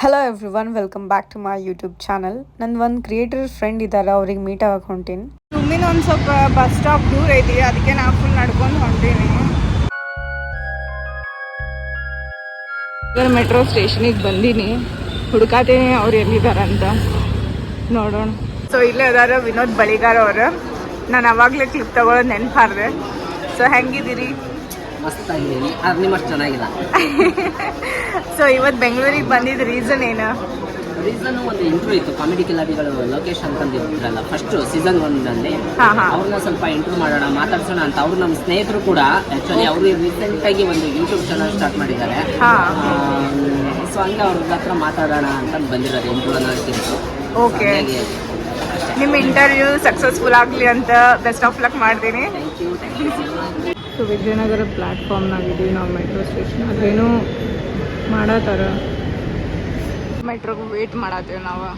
Hello everyone welcome back to my YouTube channel ನನ್ನ ಒಂದು creator friend ಇದ್ದಾರೆ ಅವ್ರಿಗೆ ಮೀಟ್ ಆಗಕ್ಕೆ ಹೊಂಟೀನಿ. ಸುಮ್ಮಿನ ಒಂದು ಸ್ವಲ್ಪ ಬಸ್ ಸ್ಟಾಪ್ ದೂರ ಐತಿ ಅದಕ್ಕೆ ನಾ ಫುಲ್ ನಡ್ಕೊಂಡು ಹೊಂಟೀನಿ. ಮೆಟ್ರೋ ಸ್ಟೇಷನಿಗೆ ಬಂದೀನಿ. ಹುಡುಕಾತೀನಿ ಅವ್ರು ಎಲ್ಲಿದಾರಂತ ನೋಡೋಣ. ಸೊ ಇಲ್ಲೇ ಅದಾರ ವಿನೋದ್ ಬಳಿಗಾರ ಅವರು. ನಾನು ಅವಾಗಲೇ ಕ್ಲಿಪ್ ತಗೊಳ್ಳೋದು ನೆನಪಾರ್ದೆ ಸೊ ಹೆಂಗಿದ್ದೀರಿ? ಮಸ್ತ್ ಆಗಿದ್ದೀನಿ ಆದ್ರೆ ನಿಮ್ಮಷ್ಟು ಚೆನ್ನಾಗಿಲ್ಲ. ಸೊ ಇವತ್ತು ಬೆಂಗಳೂರಿಗೆ ಬಂದಿದ್ದ ರೀಸನ್ ಏನು? ರೀಸನ್ ಒಂದು ಇಂಟ್ರೂ ಇತ್ತು. ಕಾಮಿಡಿ ಕಿಲಾಡಿಗಳು ಲೋಕೇಶ್ ಅಂತಂದಿದ್ರಲ್ಲ ಫಸ್ಟ್ ಸೀಸನ್ ಒಂದಲ್ಲಿ ಹಾ, ಹಾ. ಅವ್ರನ್ನ ಸ್ವಲ್ಪ ಇಂಟ್ರೂ ಮಾಡೋಣ ಮಾತಾಡ್ಸೋಣ ಅಂತ. ಅವ್ರು ನಮ್ಮ ಸ್ನೇಹಿತರು ಕೂಡ ಆ್ಯಕ್ಚುಲಿ ಅವರು ರೀಸೆಂಟ್ ಆಗಿ ಒಂದು ಯೂಟ್ಯೂಬ್ ಚಾನಲ್ ಸ್ಟಾರ್ಟ್ ಮಾಡಿದ್ದಾರೆ. ಹಾ. ಸೊ ಹಂಗೆ ಅವ್ರ ಹತ್ರ ಮಾತಾಡೋಣ ಅಂತ ಬಂದಿರೋದು ಇಂಟ್ರೂ ಓಕೆ. ನಿಮ್ಮ ಇಂಟರ್ವ್ಯೂ ಸಕ್ಸಸ್ಫುಲ್ ಆಗಲಿ ಅಂತ ಬೆಸ್ಟ್ ಆಫ್ ಲಕ್ ಮಾಡ್ತೀನಿ. Thank you thank you so Vijayanagar ಪ್ಲ್ಯಾಟ್ಫಾರ್ಮ್ನಾಗಿದ್ದೀವಿ ನಾವು ಮೆಟ್ರೋ ಸ್ಟೇಷನ್ ಅದೇನು ಮಾಡತ್ತಾರ ಮೆಟ್ರೋಗೆ ವೇಟ್ ಮಾಡತ್ತೇವೆ ನಾವು.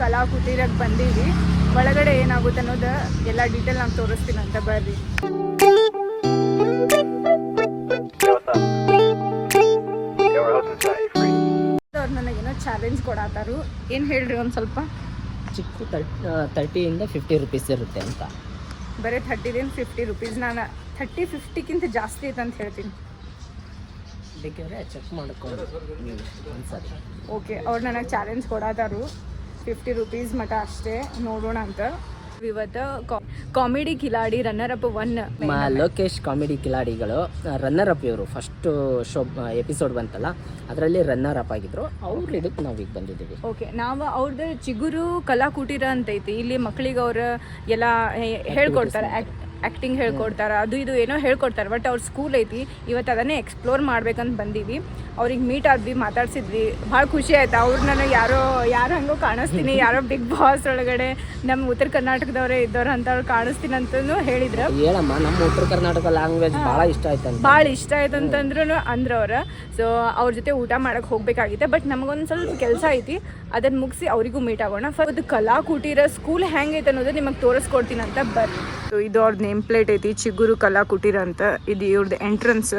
ಕಲಾ ಕುಟೀರಕ್ಕೆ ಬಂದೀವಿ. ಒಳಗಡೆ ಏನಾಗುತ್ತೆ ಅನ್ನೋದು ಎಲ್ಲ ಡೀಟೇಲ್ ನಾನು ತೋರಿಸ್ತೀನಿ ಅಂತ ಬರ್ರಿ. ಅವ್ರು ನನಗೇನೋ ಚಾಲೆಂಜ್ ಕೊಡತ್ತಾರು ಏನು ಹೇಳ್ರಿ ಒಂದು ಸ್ವಲ್ಪ? ಚಿಕ್ಕ ತರ್ಟಿಯಿಂದ ಫಿಫ್ಟಿ ರುಪೀಸ್ ಇರುತ್ತೆ ಅಂತ. ಬರೀ ಥರ್ಟಿದಿಂದ ಫಿಫ್ಟಿ ರುಪೀಸ್ ನಾನು ಥರ್ಟಿ ಫಿಫ್ಟಿಗಿಂತ ಜಾಸ್ತಿ ಐತೆ ಅಂತ ಹೇಳ್ತೀನಿ. ಬೇಕಿದ್ರೆ ಚೆಕ್ ಮಾಡ್ಕೊಂಡು ಓಕೆ ಅವ್ರು ನನಗೆ ಚಾಲೆಂಜ್ ಕೊಡತ್ತಾರು ಫಿಫ್ಟಿ ರುಪೀಸ್ ಮಟ ಅಷ್ಟೇ ನೋಡೋಣ ಅಂತ. ಇವತ್ತು ಕಾಮಿಡಿ ಕಿಲಾಡಿ ರನ್ನರ್ ಅಪ್ ಒನ್ ಮ ಲೋಕೇಶ್ ಕಾಮಿಡಿ ಕಿಲಾಡಿಗಳು ರನ್ನರ್ ಅಪ್ ಇವರು. ಫಸ್ಟ್ ಶೋ ಎಪಿಸೋಡ್ ಬಂತಲ್ಲ ಅದರಲ್ಲಿ ರನ್ನರ್ ಅಪ್ ಆಗಿದ್ರು. ಅವ್ರ ಇದಕ್ಕೆ ನಾವು ಈಗ ಬಂದಿದ್ದೀವಿ. ಓಕೆ ನಾವು ಅವ್ರದ್ದು ಚಿಗುರು ಕಲಾ ಕುಟೀರ ಅಂತ ಐತಿ ಇಲ್ಲಿ ಮಕ್ಕಳಿಗೆ ಅವ್ರು ಎಲ್ಲ ಹೇಳ್ಕೊಡ್ತಾರೆ. ಆ್ಯಕ್ಟಿಂಗ್ ಹೇಳ್ಕೊಡ್ತಾರೆ ಅದು ಇದು ಏನೋ ಹೇಳ್ಕೊಡ್ತಾರೆ ಬಟ್ ಅವ್ರ ಸ್ಕೂಲ್ ಐತಿ ಇವತ್ತು ಅದನ್ನೇ ಎಕ್ಸ್ಪ್ಲೋರ್ ಮಾಡ್ಬೇಕಂತ ಬಂದೀವಿ. ಅವ್ರಿಗೆ ಮೀಟ್ ಆದ್ವಿ ಮಾತಾಡ್ಸಿದ್ವಿ. ಭಾಳ ಖುಷಿ ಆಯ್ತು. ಅವ್ರು ನಾನು ಯಾರೋ ಯಾರು ಹಂಗೋ ಕಾಣಿಸ್ತೀನಿ ಯಾರೋ ಬಿಗ್ ಬಾಸ್ ಒಳಗಡೆ ನಮ್ಮ ಉತ್ತರ ಕರ್ನಾಟಕದವರೇ ಇದ್ದವ್ರು ಅಂತ ಅವ್ರು ಕಾಣಿಸ್ತೀನಿ ಅಂತಲೂ ಹೇಳಿದ್ರು. ಹೇಳಮ್ಮ ನಮ್ಮ ಉತ್ತರ ಕರ್ನಾಟಕ ಲ್ಯಾಂಗ್ವೇಜ್ ಭಾಳ ಇಷ್ಟ ಆಯ್ತು ಭಾಳ ಇಷ್ಟ ಆಯ್ತು ಅಂತಂದ್ರೂ ಅಂದ್ರೆ ಅವ್ರ ಸೊ ಅವ್ರ ಜೊತೆ ಊಟ ಮಾಡಕ್ಕೆ ಹೋಗ್ಬೇಕಾಗಿತ್ತು ಬಟ್ ನಮಗೊಂದು ಸ್ವಲ್ಪ ಕೆಲಸ ಐತಿ ಅದನ್ನು ಮುಗಿಸಿ ಅವರಿಗೂ ಮೀಟ್ ಆಗೋಣ. ಫಸ್ಟ್ ಅದು ಕಲಾ ಕುಟೀರ ಸ್ಕೂಲ್ ಹೆಂಗೈತೆ ಅನ್ನೋದು ನಿಮಗೆ ತೋರಿಸ್ಕೊಡ್ತೀನಿ ಅಂತ ಬರ್ರಿ ಸೊ ಇದು ಅವ್ರದ್ದು ನೇಮ್ ಪ್ಲೇಟ್ ಐತಿ ಚಿಗುರು ಕಲಾ ಕುಟೀರ ಅಂತ. ಇದು ಇವ್ರದ್ದು ಎಂಟ್ರೆನ್ಸ್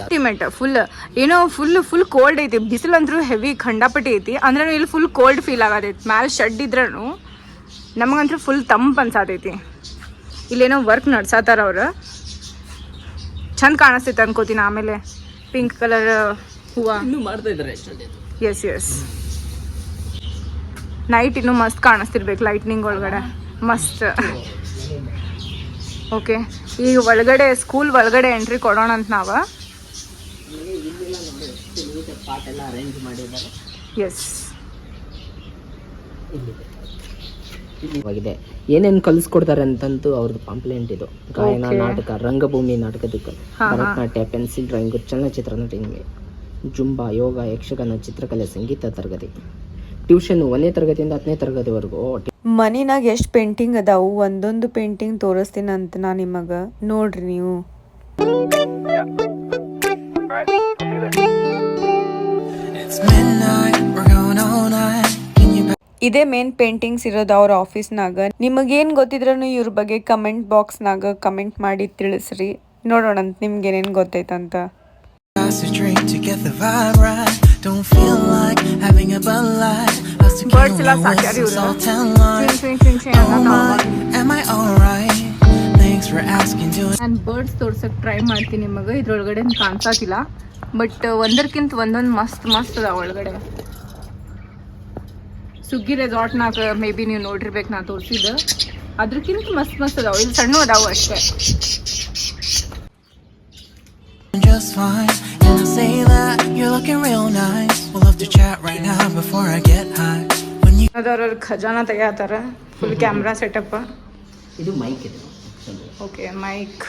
ಅಲ್ಟಿಮೇಟ್ ಫುಲ್ ಏನೋ ಫುಲ್ ಫುಲ್ ಕೋಲ್ಡ್ ಐತಿ. ಬಿಸಿಲಂದ್ರೂ ಹೆವಿ ಖಂಡಪಟ್ಟಿ ಐತಿ. ಅಂದ್ರೆ ಇಲ್ಲಿ ಫುಲ್ ಕೋಲ್ಡ್ ಫೀಲ್ ಆಗತೈತಿ. ಮ್ಯಾಲೆ ಶೆಡ್ ಇದ್ರೂ ನಮಗಂತೂ ಫುಲ್ ತಂಪು ಅನ್ಸಾತೈತಿ. ಇಲ್ಲೇನೋ ವರ್ಕ್ ನಡ್ಸತ್ತಾರ ಅವ್ರು. ಚಂದ ಕಾಣಿಸ್ತೈತೆ ಅನ್ಕೋತೀನಿ ಆಮೇಲೆ. ಪಿಂಕ್ ಕಲರ್ ಹೂವ. ಎಸ್ ಎಸ್ ನೈಟ್ ಇನ್ನೂ ಮಸ್ತ್ ಕಾಣಿಸ್ತಿರ್ಬೇಕು ಲೈಟ್ನಿಂಗ್ ಒಳಗಡೆ. ಮಸ್ತ್. ಓಕೆ ಈಗ ಒಳಗಡೆ ಸ್ಕೂಲ್ ಒಳಗಡೆ ಎಂಟ್ರಿ ಕೊಡೋಣ ಅಂತ ನಾವು. ಎಸ್ ಏನೇನು ಕಲಿಸ್ಕೊಡ್ತಾರೆ ಅಂತಂತೂ ಅವ್ರದ್ದು ಪಾಂಪ್ಲೆಂಟ್ ಇದು. ಗಾಯನ ನಾಟಕ ರಂಗಭೂಮಿ ನಾಟಕದಕ್ಕೆ. ಭರತನಾಟ್ಯ ಪೆನ್ಸಿಲ್ ಡ್ರಾಯಿಂಗ್ ಚಲನಚಿತ್ರ ನಟಿಂಗ್. ಜುಂಬಾ ಯೋಗ ಯಕ್ಷಗಾನ ಚಿತ್ರಕಲೆ ಸಂಗೀತ ತರಗತಿ. ಟ್ಯೂಷನ್ ಒಂದನೇ ತರಗತಿಯಿಂದ ಹತ್ತನೇ ತರಗತಿವರೆಗೂ ಮನಿನಾಗ ಎಷ್ಟು ಪೇಂಟಿಂಗ್ ಅದಾವು? ಒಂದೊಂದು ಪೇಂಟಿಂಗ್ ತೋರಿಸ್ತೀನಿ ಅಂತ ನಾ ನಿಮಗೆ. ನೋಡ್ರಿ ನೀವು. ಇದೇ ಮೇನ್ ಪೇಂಟಿಂಗ್ಸ್ ಇರೋದು ಅವ್ರ ಆಫೀಸ್ನಾಗ ನಿಮಗೇನು ಗೊತ್ತಿದ್ರೂ ಇವ್ರ ಬಗ್ಗೆ ಕಮೆಂಟ್ ಬಾಕ್ಸ್ನಾಗ ಕಮೆಂಟ್ ಮಾಡಿ ತಿಳಿಸ್ರಿ. ನೋಡೋಣ ನಿಮ್ಗೆ ಏನೇನು ಗೊತ್ತೈತಂತ. To? Don't feel like having a Bud Light. Us to keep kill la with sacar some and Swing, lime. swing, swing, swing Oh my, am I alright? Thanks for asking, doing ನಾನು birds ತೋರ್ಸಕ್ಕೆ try ಮಾಡ್ತೀನಿ ನಿಮಗೆ ಇದ್ರೊಳಗಡೆ ಕಾಣಿಸಾತಿಲ್ಲ but ಒಂದಕ್ಕಿಂತ ಒಂದೊಂದು ಮಸ್ತ್ ಮಸ್ತ್ ಅದಾವ ಒಳಗಡೆ ಸುಗ್ಗಿ ರೆಸಾರ್ಟ್ನಾಗ ಮೇ ಬಿ ನೀವು ನೋಡಿರ್ಬೇಕು ನಾ ತೋರಿಸಿದ್ದು ಅದ್ರಕ್ಕಿಂತ ಮಸ್ತ್ ಮಸ್ತ್ ಅದಾವ ಇಲ್ಲಿ ಸಣ್ಣ ಅದಾವ ಅಷ್ಟೇ just fine. And I say that you're looking real nice. We'll love to chat right now before I get high. When you ಅದವ್ರ ಖಜಾನ ತೆಗಿತಾರ ಫುಲ್ ಕ್ಯಾಮ್ರಾ ಸೆಟಪ್ ಇದು ಮೈಕ್ ಇದು. ಓಕೆ ಮೈಕ್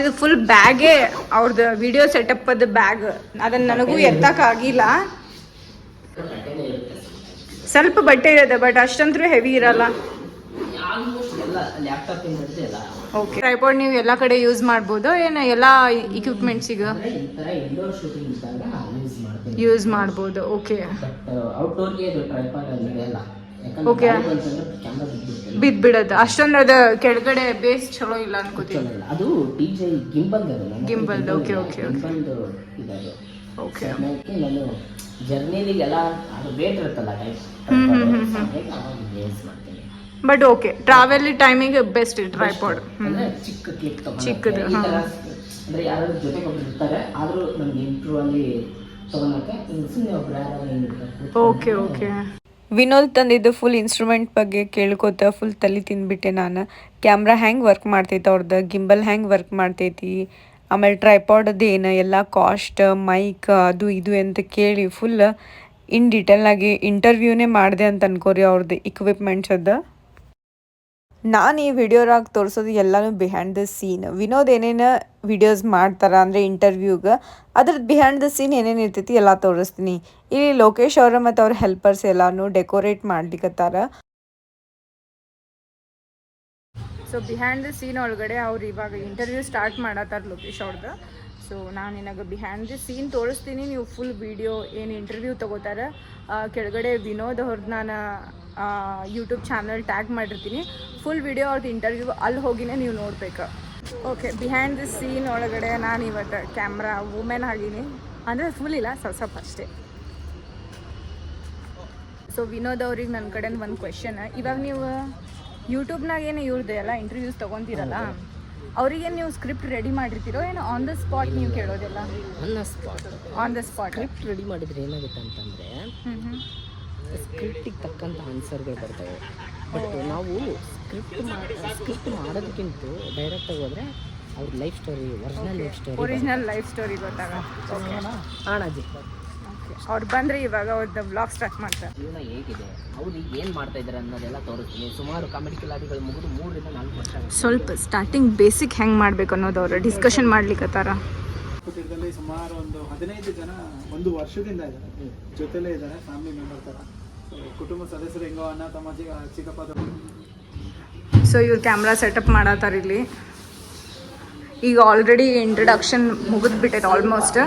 ಇದು ಫುಲ್ ಬ್ಯಾಗೇ ಅವ್ರದ್ದು ವಿಡಿಯೋ ಸೆಟಪ್ ಅದು bag ಅದನ್ನ ನನಗೂ ಎತ್ತಕ್ಕಾಗಿಲ್ಲ ಸ್ವಲ್ಪ ಬಟ್ಟೆ ಇರೋದು ಬಟ್ ಅಷ್ಟಂತೂ ಹೆವಿ ಇರಲ್ಲ. ಎಲ್ಲ ಎಲ್ಲ ಓಕೆ ಟ್ರೈಪಾಡ್ ನೀವು ಎಲ್ಲ ಕಡೆ ಯೂಸ್ ಮಾಡ್ಬೋದು. ಏನು ಎಲ್ಲ ಇಕ್ವಿಪ್ಮೆಂಟ್ಸಿಗೆ ಈಗ? ಯೂಸ್ ಮಾಡ್ಬೋದು. ಓಕೆ ಓಕೆ ಬಿದ್ ಬಿಡತ್ತೆ ಅಷ್ಟೊಂದು ಅದ ಕೆಳಗಡೆ ಬೇಸ್ ಚಲೋ ಇಲ್ಲ ಅನ್ಕೋತೀನಿ. ಅದು ಡಿಜೆ ಗಿಂಬಲ್ ಇದದು. ಓಕೆ ಅದಕ್ಕೆ ನಾನು ಜರ್ನಿಲಿಗೆಲ್ಲ ಅದು ವೇಟ್ ಇರುತ್ತಲ್ಲ type hmm, hmm, hmm, hmm. But okay travel timing best tripod ಅಂದ್ರೆ ಚಿಕ್ಕ ಕ್ಲಿಕ್ ಚಿಕ್ಕದು, ಈ ತರ ಹಾ. ಅಂದ್ರೆ ಯಾರು ಜೊತೆಗೆ ಒಬ್ರು ಇರ್ತಾರೆ ಆದ್ರೂ ನಮ್ಗೆ ಇಂಟ್ರೂ ಅಲ್ಲಿ ತಗೊಳಕ್ಕೆ ಸುಮ್ಮನೆ ಒಬ್ರು ಯಾರು ಏನಿರ್ತಾರೆ ಓಕೆ ಓಕೆ ವಿನೋದ್ ತಂದಿದ್ದು ಫುಲ್ ಇನ್ಸ್ಟ್ರೂಮೆಂಟ್ ಬಗ್ಗೆ ಕೇಳ್ಕೊತ ಫುಲ್ ತಲೆ ತಿಂದ್ಬಿಟ್ಟೆ ನಾನು. ಕ್ಯಾಮ್ರಾ ಹ್ಯಾಂಗ್ ವರ್ಕ್ ಮಾಡ್ತೈತೆ ಅವ್ರದ್ದು ಗಿಂಬಲ್ ಹ್ಯಾಂಗ್ ವರ್ಕ್ ಮಾಡ್ತೈತಿ. ಆಮೇಲೆ ಟ್ರೈಪಾಡದ್ದು ಏನು ಎಲ್ಲ ಕಾಸ್ಟ್ ಮೈಕ್ ಅದು ಇದು ಅಂತ ಕೇಳಿ ಫುಲ್ ಇನ್ ಡೀಟೇಲ್ನಾಗಿ ಇಂಟರ್ವ್ಯೂನೇ ಮಾಡಿದೆ ಅಂತ ಅನ್ಕೋರಿ ಅವ್ರದ್ದು ಇಕ್ವಿಪ್ಮೆಂಟ್ಸ್ ಅದ ನಾನು ಈ ವಿಡಿಯೋರಾಗ ತೋರಿಸೋದು ಎಲ್ಲನೂ ಬಿಹೈಂಡ್ ದ ಸೀನ್ ವಿನೋದ್ ಏನೇನು ವಿಡಿಯೋಸ್ ಮಾಡ್ತಾರ ಅಂದರೆ ಇಂಟರ್ವ್ಯೂಗೆ ಅದ್ರದ್ದು ಬಿಹೈಂಡ್ ದ ಸೀನ್ ಏನೇನು ಇರ್ತೈತಿ ಎಲ್ಲ ತೋರಿಸ್ತೀನಿ. ಇಲ್ಲಿ ಲೋಕೇಶ್ ಅವರ ಮತ್ತು ಅವ್ರ ಹೆಲ್ಪರ್ಸ್ ಎಲ್ಲಾನು ಡೆಕೋರೇಟ್ ಮಾಡ್ಲಿಕ್ಕತ್ತಾರ ಸೊ ಬಿಹೈಂಡ್ ದ ಸೀನ್ ಒಳಗಡೆ ಅವ್ರು ಇವಾಗ ಇಂಟರ್ವ್ಯೂ ಸ್ಟಾರ್ಟ್ ಮಾಡತ್ತಾರ ಲೋಕೇಶ್ ಅವ್ರದ್ದು ಸೊ ನಾನು ನಿನಗೆ ಬಿಹೈಂಡ್ ದ ಸೀನ್ ತೋರಿಸ್ತೀನಿ. ನೀವು ಫುಲ್ ವಿಡಿಯೋ ಏನು ಇಂಟರ್ವ್ಯೂ ತೊಗೋತಾರೆ. ಕೆಳಗಡೆ ವಿನೋದ್ ಅವ್ರದ್ದು ನಾನು ಯೂಟ್ಯೂಬ್ ಚಾನಲ್ ಟ್ಯಾಗ್ ಮಾಡಿರ್ತೀನಿ. ಫುಲ್ ವಿಡಿಯೋ ಅವ್ರದ್ದು ಇಂಟರ್ವ್ಯೂ ಅಲ್ಲಿ ಹೋಗಿನೇ ನೀವು ನೋಡ್ಬೇಕು. ಓಕೆ ಬಿಹೈಂಡ್ ದಿಸ್ ಸೀನ್ ಒಳಗಡೆ ನಾನು ಇವತ್ತು ಕ್ಯಾಮ್ರಾ ವುಮೆನ್ ಆಗಿನಿ. ಅಂದರೆ ಫುಲ್ ಇಲ್ಲ ಸ್ವಲ್ಪ ಸ್ವಲ್ಪ ಅಷ್ಟೇ. ಸೊ ವಿನೋದ್ ಅವ್ರಿಗೆ ನನ್ನ ಕಡೆ ಒಂದು ಕ್ವೆಶನ್ ಇವಾಗ ನೀವು ಯೂಟ್ಯೂಬ್ನಾಗ ಏನು ಇವ್ರದ್ದು ಎಲ್ಲ ಇಂಟರ್ವ್ಯೂಸ್ ತೊಗೊತೀರಲ್ಲ ಅವರಿಗೆ ನೀವು ಸ್ಕ್ರಿಪ್ಟ್ ರೆಡಿ ಮಾಡಿರ್ತೀರೋ ಏನು ಆನ್ ದ ಸ್ಪಾಟ್ ನೀವು ಕೇಳೋದಿಲ್ಲ? Spot on the spot script ready ಮಾಡಿದ್ರೆ ಏನಾಗುತ್ತೆ ಅಂತಂದರೆ ಸ್ಕ್ರಿಪ್ಟಿಗೆ ತಕ್ಕಂಥ ಆನ್ಸರ್ಗಳು ಬರ್ತವೆ. ಬಟ್ ನಾವು ಸ್ಕ್ರಿಪ್ಟ್ ಮಾಡಿ ಸ್ಕ್ರಿಪ್ಟ್ ಮಾಡೋದಕ್ಕಿಂತ ಡೈರೆಕ್ಟಾಗಿ ಹೋದರೆ ಅವ್ರ life story original life story original life story ಗೊತ್ತಾಗ ಅಣ್ಣಾಜಿ ಅವ್ರು ಬಂದರೆ ಇವಾಗ ಅವ್ರದ್ದು ಬ್ಲಾಗ್ ಸ್ಟಾರ್ಟ್ ಮಾಡ್ತಾರೆ. ಜೀವನ ಹೇಗಿದೆ? ಅವ್ರು ಈಗ ಏನು ಮಾಡ್ತಾ ಇದ್ದಾರೆ ಅನ್ನೋದೆಲ್ಲ ತೋರಿಸ್ತೀನಿ. ಸುಮಾರು ಕಾಮಿಡಿ ಕಿಲಾಡಿಗಳು ಮುಗಿದು ಮೂರರಿಂದ ನಾಲ್ಕು ವರ್ಷ ಸ್ವಲ್ಪ ಸ್ಟಾರ್ಟಿಂಗ್ ಬೇಸಿಕ್ ಹೆಂಗೆ ಮಾಡಬೇಕು ಅನ್ನೋದು ಅವರು ಡಿಸ್ಕಷನ್ ಮಾಡ್ಲಿಕ್ಕತ್ತಾರ ಕುಟುಂಬದಲ್ಲಿ ಸುಮಾರು ಒಂದು ಹದಿನೈದು ಜನ ಒಂದು ವರ್ಷದಿಂದ ಇದ್ದಾರೆ. ಜೊತೆಲೇ ಇದ್ದಾರೆ ಫ್ಯಾಮಿಲಿ ಮೆಂಬರ್ ಥರ ಸೊ ಕುಟುಂಬ ಸದಸ್ಯರು ಹೆಂಗೋ ಅಣ್ಣ ತಮ್ಮ ಚಿಕ್ಕ ಚಿಕ್ಕಪ್ಪ ಸೊ ಇವ್ರು ಕ್ಯಾಮ್ರಾ ಸೆಟಪ್ ಮಾಡತ್ತಾರ ಇಲ್ಲಿ. ಈಗ ಆಲ್ರೆಡಿ ಇಂಟ್ರಡಕ್ಷನ್ ಮುಗಿದ್ಬಿಟ್ಟೈತೆ ಆಲ್ಮೋಸ್ಟ್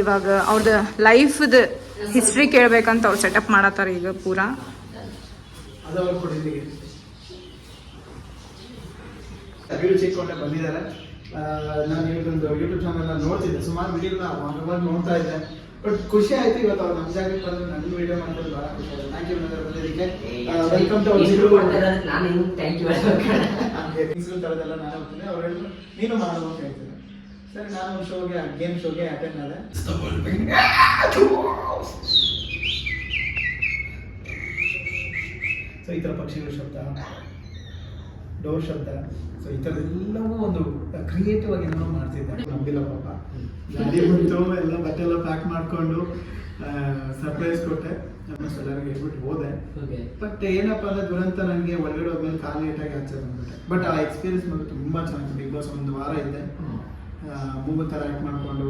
ಇವಾಗ ಅವ್ರದ್ದು ಲೈಫ್ದು ಹಿಸ್ಟ್ರಿ ಕೇಳಬೇಕಂತ ಅವ್ರು ಸೆಟಪ್ ಮಾಡತ್ತಾರೆ ಈಗ ಪೂರಾ. ಬಂದಿದ್ದಾರೆ. ನಾನು ಇವ್ರದ್ದು ಯೂಟ್ಯೂಬ್ ಚಾನಲ್ ನೋಡ್ತಿದ್ದೆ. ಸುಮಾರು ವಿಡಿಯೋನ ಅವಾಗ ನೋಡ್ತಾ ಇದ್ದೆ. ಬಟ್ ಖುಷಿ ಆಯ್ತು ಇವತ್ತು ಅವ್ರು ನಮ್ಮ ಜಾಗಕ್ಕೆ ಬಂದು ನನ್ನ ವಿಡಿಯೋ ಮಾಡ್ಕೊಂಡು ಭಾಳ ಖುಷಿ ಆಯ್ತು. ಥ್ಯಾಂಕ್ ಯು ಬಂದಿದ್ದಕ್ಕೆ. ವೆಲ್ಕಮ್ ಟು ನಾನು ನಿಮ್ಗೆ ಥ್ಯಾಂಕ್ ಯು ಥಿಂಗ್ಸ್ಗಳು ಥರದೆಲ್ಲ ನಾನು ಹೋಗ್ತೀನಿ. ಅವ್ರು ಹೇಳಿದ್ರು ನೀನು ಮಾಡು ಅಂತ ಹೇಳ್ತೀನಿ ಸರಿ ನಾನು ಶೋಗೆ ಗೇಮ್ ಶೋಗೆ ಅಟೆಂಡ್ ಆದೆ ಸೊ ಈ ಥರ ಪಕ್ಷಿಗಳ ಶಬ್ದ. ಡೋರ್ ಶಬ್ದ ಸೊ ಈ ಥರದ್ದೆಲ್ಲವೂ ಒಂದು ಕ್ರಿಯೇಟಿವ್ ಆಗಿ ಏನೋ ಮಾಡ್ತಿದ್ದೆ ನಂಬಿಲ್ಲ ಪಾಪ. ಗಾಡಿ ಬಂತು ಎಲ್ಲ ಬಟ್ಟೆ ಎಲ್ಲ ಪ್ಯಾಕ್ ಮಾಡಿಕೊಂಡು ಸರ್ಪ್ರೈಸ್ ಕೊಟ್ಟೆ. ಆಲ್ಮೋಸ್ಟ್ ಎಲ್ಲರಿಗೂ ಹೇಳ್ಬಿಟ್ಟು ಹೋದೆ. ಬಟ್ ಏನಪ್ಪ ಅಂದ್ರೆ ದುರಂತ ನನಗೆ ಒಳಗಡೆ ಹೋದ್ಮೇಲೆ ಕಾಲು ನೀಟಾಗಿ ಹಚ್ಚೋದು ಅಂದ್ಬಿಟ್ಟೆ. ಬಟ್ ಆ ಎಕ್ಸ್ಪೀರಿಯನ್ಸ್ ಮತ್ತು ತುಂಬ ಚೆನ್ನಾಗಿತ್ತು ಬಿಗ್ ಬಾಸ್ ಒಂದು ವಾರ ಇದೆ ಮೂಗು ಥರ ಆ್ಯಕ್ಟ್ ಮಾಡಿಕೊಂಡು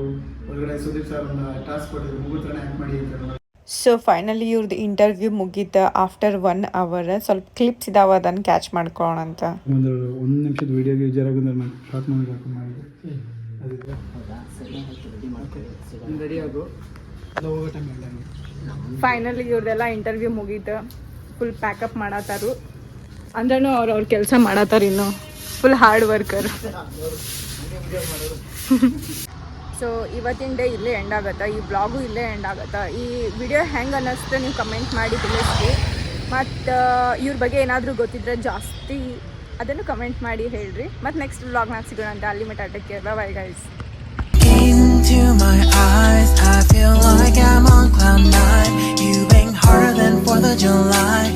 ಒಳಗಡೆ ಸುದೀಪ್ ಸರ್ ಒಂದು ಟಾಸ್ಕ್ ಕೊಟ್ಟಿದ್ರು. ಮೂಗು ಥರ ಆ್ಯಕ್ಟ್ ಮಾಡಿ ಅಂತ. ಸೊ ಫೈನಲಿ ಇವ್ರದ್ದು ಇಂಟರ್ವ್ಯೂ ಮುಗೀತ. ಆಫ್ಟರ್ ಒನ್ ಅವರ್ ಸ್ವಲ್ಪ ಕ್ಲಿಪ್ಸ್ ಇದಾವ ಅದನ್ನು ಕ್ಯಾಚ್ ಮಾಡ್ಕೊಳ್ಳೋಣ ಅಂತ. ಒಂದು ಒಂದು ನಿಮಿಷದ ವಿಡಿಯೋಗೆ ವಿಜಯರಾಘವ್ ನಾನು ಶಾರ್ಟ್ ಮಾಡಿದೆ ರೆಡಿ ಆಗು? ಫೈನಲಿ ಇವ್ರದೆಲ್ಲ ಇಂಟರ್ವ್ಯೂ ಮುಗೀತು. ಫುಲ್ ಪ್ಯಾಕಪ್ ಮಾಡತ್ತಾರು. ಅಂದ್ರೂ ಅವ್ರು ಅವ್ರ ಕೆಲಸ ಮಾಡತ್ತಾರ ಇನ್ನು. ಫುಲ್ ಹಾರ್ಡ್ ವರ್ಕರ್ ಸೊ ಇವತ್ತಿನ ಡೇ ಇಲ್ಲೇ ಎಂಡ್ ಆಗುತ್ತೆ? ಈ ಬ್ಲಾಗು ಇಲ್ಲೇ ಎಂಡ್ ಆಗುತ್ತೆ? ಈ ವಿಡಿಯೋ ಹೆಂಗೆ ಅನ್ನಿಸ್ತು ನೀವು ಕಮೆಂಟ್ ಮಾಡಿ ತಿಳಿಸ್ತೀವಿ ಮತ್ತು ಇವ್ರ ಬಗ್ಗೆ ಏನಾದರೂ ಗೊತ್ತಿದ್ರೆ ಜಾಸ್ತಿ ಅದನ್ನು ಕಮೆಂಟ್ ಮಾಡಿ ಹೇಳ್ರಿ. ಮತ್ತು ನೆಕ್ಸ್ಟ್ ಬ್ಲಾಗ್ನಾಗ ಸಿಗೋಣ ಅಂತ ಅಲ್ಲಿ ಮಟ್ಟ take bye guys my eyes, I feel 4th of July.